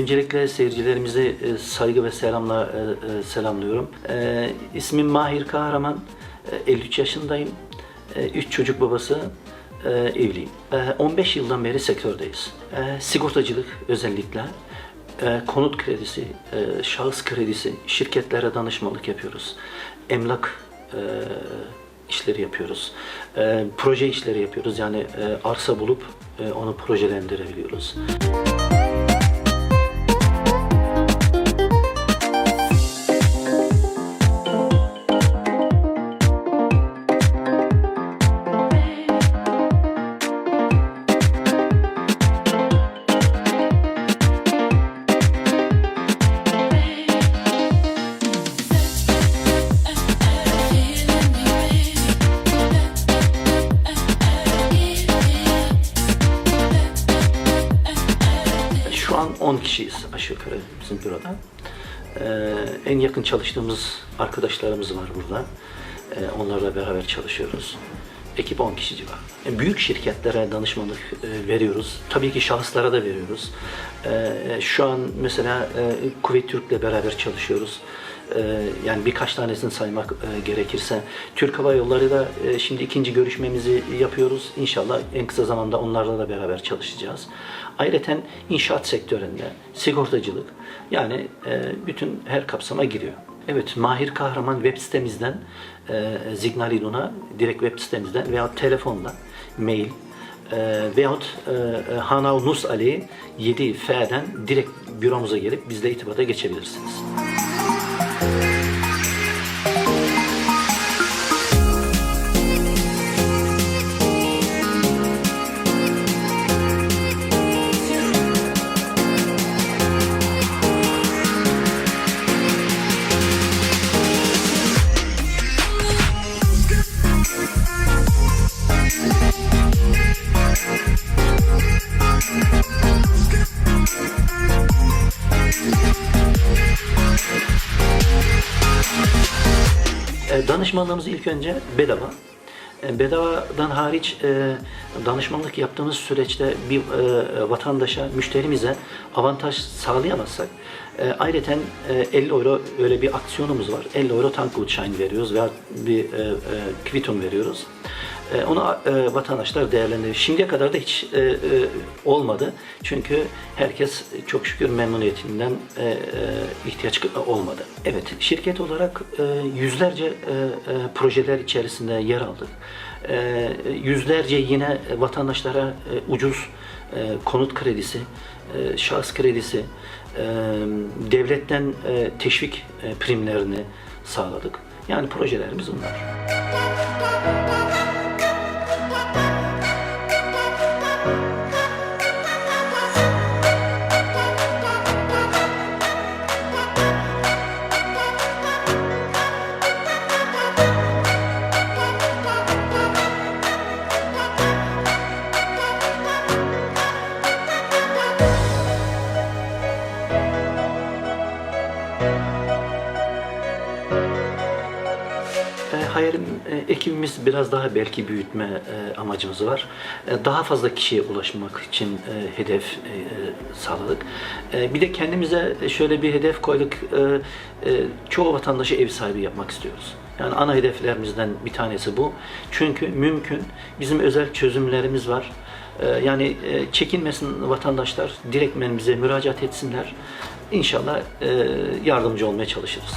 öncelikle seyircilerimizi e, saygı ve selamla e, e, selamlıyorum. İsmim Mahir Kahraman. E, 53 yaşındayım. 3 çocuk babası. Evliyim. E, 15 yıldan beri sektördeyiz. Sigortacılık özellikle. konut kredisi, şahıs kredisi, şirketlere danışmanlık yapıyoruz. Emlak işleri yapıyoruz. Proje işleri yapıyoruz. Yani arsa bulup onu projelendirebiliyoruz. Şu 10 kişiyiz aşağı yukarı bizim büroda. Ee, en yakın çalıştığımız arkadaşlarımız var burada. Ee, onlarla beraber çalışıyoruz. Ekip 10 kişi civarında. E, Büyük şirketlere danışmanlık e, veriyoruz. Tabii ki şahıslara da veriyoruz. Ee, şu an mesela e, Kuveyt Türk'le beraber çalışıyoruz. Ee, yani birkaç tanesini saymak e, gerekirse Türk Hava Yolları da e, şimdi ikinci görüşmemizi yapıyoruz. İnşallah en kısa zamanda onlarla da beraber çalışacağız. Ayrıca inşaat sektöründe sigortacılık yani e, bütün her kapsama giriyor. Evet, Mahir Kahraman web sitemizden e, Zignal İdun'a direkt web sitemizden veya telefonla mail e, veyahut Hanav Nus Ali 7 F'den direkt büromuza gelip bizle itibata geçebilirsiniz. E, Danışmanlığımız ilk önce bedava. E, Bedavadan hariç e, danışmanlık yaptığımız süreçte bir e, vatandaşa, müşterimize avantaj sağlayamazsak e, ayrıca e, 50 euro öyle bir aksiyonumuz var. 50 euro Tankgutschein veriyoruz veya bir e, e, veriyoruz. E, Onu e, vatandaşlar değerlendiriyor. Şimdiye kadar da hiç e, e, olmadı. Çünkü herkes çok şükür memnuniyetinden e, e, ihtiyaç olmadı. Evet, şirket olarak e, yüzlerce e, e, projeler içerisinde yer aldık. E, yüzlerce yine vatandaşlara e, ucuz e, konut kredisi, e, şahıs kredisi, e, devletten e, teşvik e, primlerini sağladık. Yani projelerimiz bunlar. E, e, ekibimiz biraz daha belki büyütme e, amacımız var. E, Daha fazla kişiye ulaşmak için hedef sağladık. Bir de kendimize şöyle bir hedef koyduk. Çoğu vatandaşı ev sahibi yapmak istiyoruz. Yani ana hedeflerimizden bir tanesi bu. Çünkü mümkün. Bizim özel çözümlerimiz var. Yani çekinmesin vatandaşlar. Direktmen bize müracaat etsinler. İnşallah yardımcı olmaya çalışırız.